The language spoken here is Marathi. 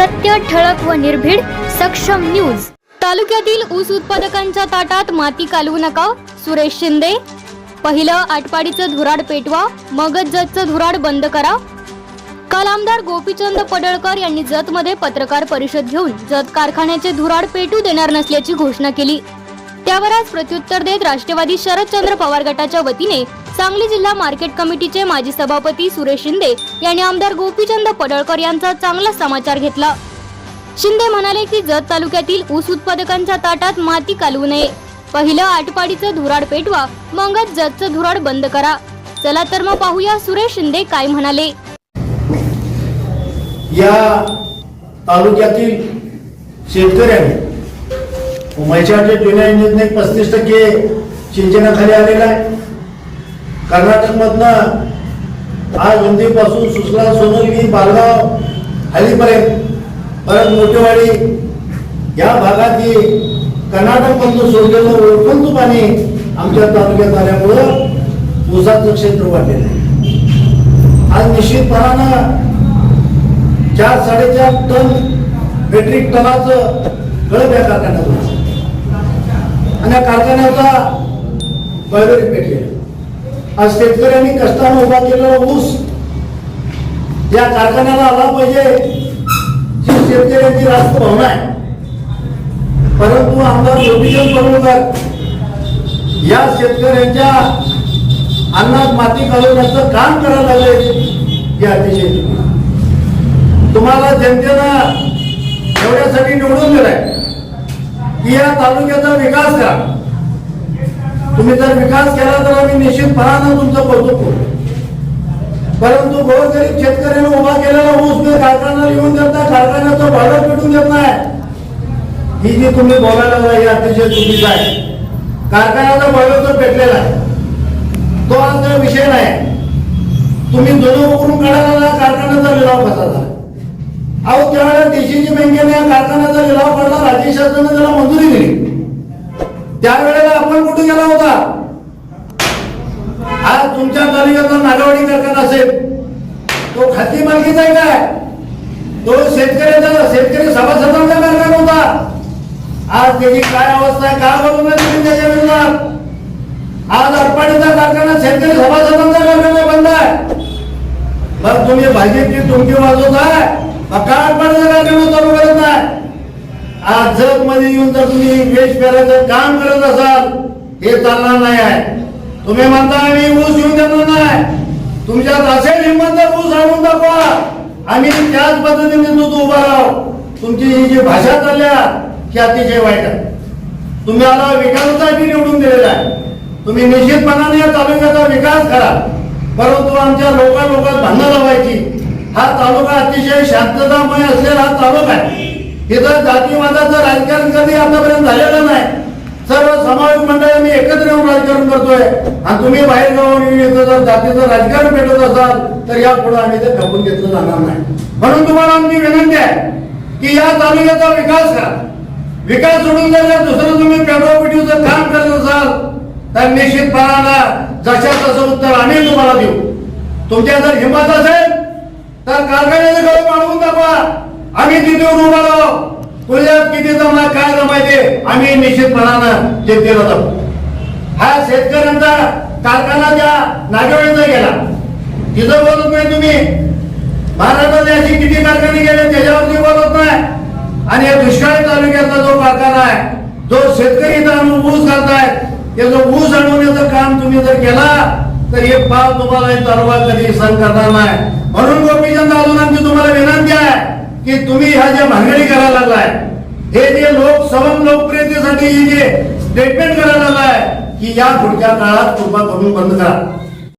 सत्य ठळक व निर्भीड सक्षम न्यूज. तालुक्यातील ऊस उत्पादकांच्या ताटात माती कालवू नका सुरेश शिंदे. पहिलं आटपाडीचं धुराड पेटवा मगच जतचं धुराड बंद करा. काल आमदार गोपीचंद पडळकर यांनी जतमध्ये पत्रकार परिषद घेऊन जत कारखान्याचे धुराड पेटू देणार नसल्याची घोषणा केली. त्यावर आज प्रत्युत्तर देत राष्ट्रवादी शरदचंद्र पवार गटाच्या वतीने सांगली जिल्हा मार्केट कमिटीचे माजी सभापती सुरेश शिंदे यांनी आमदार गोपीचंद पडळकर यांचा चांगला समाचार घेतला. शिंदे म्हणाले की जत तालुक्यातील ऊस उत्पादकांच्या ताटात माती कालवू नये. पहिलं आटपाडीचं धुराड पेटवा मगच जतचं धुराड बंद करा. चला तर मग पाहूया सुरेश शिंदे काय म्हणाले. या तालुक्यातील शेतकऱ्यांनी उमाईच्या जुन्या योजनेत एक पस्तीस टक्के सिंचनाखाली आलेला आहे. कर्नाटकमधनं आज उंदीपासून सुसला सोनोली बालगाव हल्लीपर्यंत परत मोठेवाडी या भागातली कर्नाटकमधून सोडलेलं ओळखंतू पाणी आमच्या तालुक्यात आल्यामुळं ऊसाचं क्षेत्र वाढलेलं आहे. आज निश्चितपणानं चार साडेचार टन मेट्रिक टनाचं गळप या कारखान्यात होतं. कारखान्याचा बळगडी पेटलेला आज शेतकऱ्यांनी कष्टानं उभा केलेला ऊस. या कारखान्याला आला पाहिजे ही शेतकऱ्यांची रास्त भावना आहे. परंतु आमदार गोपीचंद पडवळकर या शेतकऱ्यांच्या अन्नात माती घालवण्याचं काम करायला लागले हे अतिशय तुम्हाला जनतेनं एवढ्यासाठी निवडून दिलंय. की या तालुक्याचा विकास करा. तुम्ही जर विकास केला तर आम्ही निश्चितपणानं तुमचं कौतुक करू. परंतु गोरगरीब शेतकऱ्यानं उभा केलेला ऊस मी कारखाना लिहून देत नाही कारखान्याचं भाडं पेटून देत नाही. ही जी तुम्ही बोलायला लागला हे अतिशय चुकीचं आहे. कारखान्याचा भाडं तर पेटलेला आहे. तो आज विषय नाही. तुम्ही दोन उकरून काढायला कारखान्याचा लिलाव कसा झाला अहो त्यावेळेला देशीची बँकेने या कारखान्याचा लिलाव काढला राज्य शासनाने त्याला मंजुरी दिली. त्यावेळेला आपण कुठे गेला होता? आज तुमच्या तालुक्याचा नागावाडी कारखाना असेल. तो खाती मालकीचा आहे काय? तो शेतकऱ्याचा शेतकरी सभासदांचा कारखाना होता. आज त्याची काय अवस्था आहे? का बरोबर त्याच्या विरोधात आज अटपाडीचा कारखाना शेतकरी सभासदांचा कारखाना बंद आहे. मग तुम्ही भाजपची तुमची वाजवता. अटपाडीचा कारखाना चालू करत नाही. आज जगमध्ये येऊन जर तुम्ही वेश फेरायचं काम करत असाल हे चालणार नाही आहे. तुम्ही म्हणता आम्ही ऊस येऊन देणार नाही. तुमच्यात असेल हिंमत तर ऊस आणून दाखवा. आम्ही त्याच पद्धतीने दूध उभा राहू तुमची ही जी भाषा चालल्या ही अतिशय वाईट आहे. तुम्ही आला विकासासाठी निवडून दिलेला आहे. तुम्ही निश्चितपणाने या तालुक्याचा विकास करा. परंतु आमच्या लोकांलोकात भांडणं लावायची. हा तालुका अतिशय शांततामय असलेला हा तालुका आहे. इथं जातीवादाचं राजकारण कधी आतापर्यंत झालेलं नाही. सर्व सामाजिक मंडळ आम्ही एकत्र येऊन राजकारण करतोय. आणि तुम्ही बाहेर गावून इथं जर जातीचं राजकारण भेटत असाल तर या पुढे आम्ही ते खपून घेतलं जाणार नाही. म्हणून तुम्हाला आमची विनंती आहे की या तालुक्याचा विकास करा. विकास सोडून जर दुसरं तुम्ही पेट्रोपिटीचं काम करत असाल तर निश्चितपणाला जशा तसं उत्तर आम्ही तुम्हाला देऊ. तुमच्या जर हिंमत असेल तर कारखान्याचे गळ वाढवून दाखवा आम्ही तिथे उभा राहू तुझ्यात किती जमा काय जमायचे आम्ही निश्चितपणानं जनतेला जाऊ. हा शेतकऱ्यांचा कारखाना त्या नागेवाडीचा गेला तिथं बोलत नाही तुम्ही. महाराष्ट्रात अशी किती कारखाने गेले त्याच्यावरती बोलत नाही. आणि या दुष्काळी तालुक्यातला जो कारखाना आहे जो शेतकरी इथं आणून ऊस घालतायत त्याचं ऊस आणवण्याचं काम तुम्ही जर केला तर हे पाव तुम्हाला हे तालुका कधी सहन करणार नाही. म्हणून गोपीचंद आमची तुम्हाला विनंती आहे की तुम्ही ह्या ज्या भांगडी करायला हे जे लोक सवन लोकप्रियतेसाठी हे जे स्टेटमेंट करायला लागलाय की या पुढच्या काळात कृपा करून बंद करा.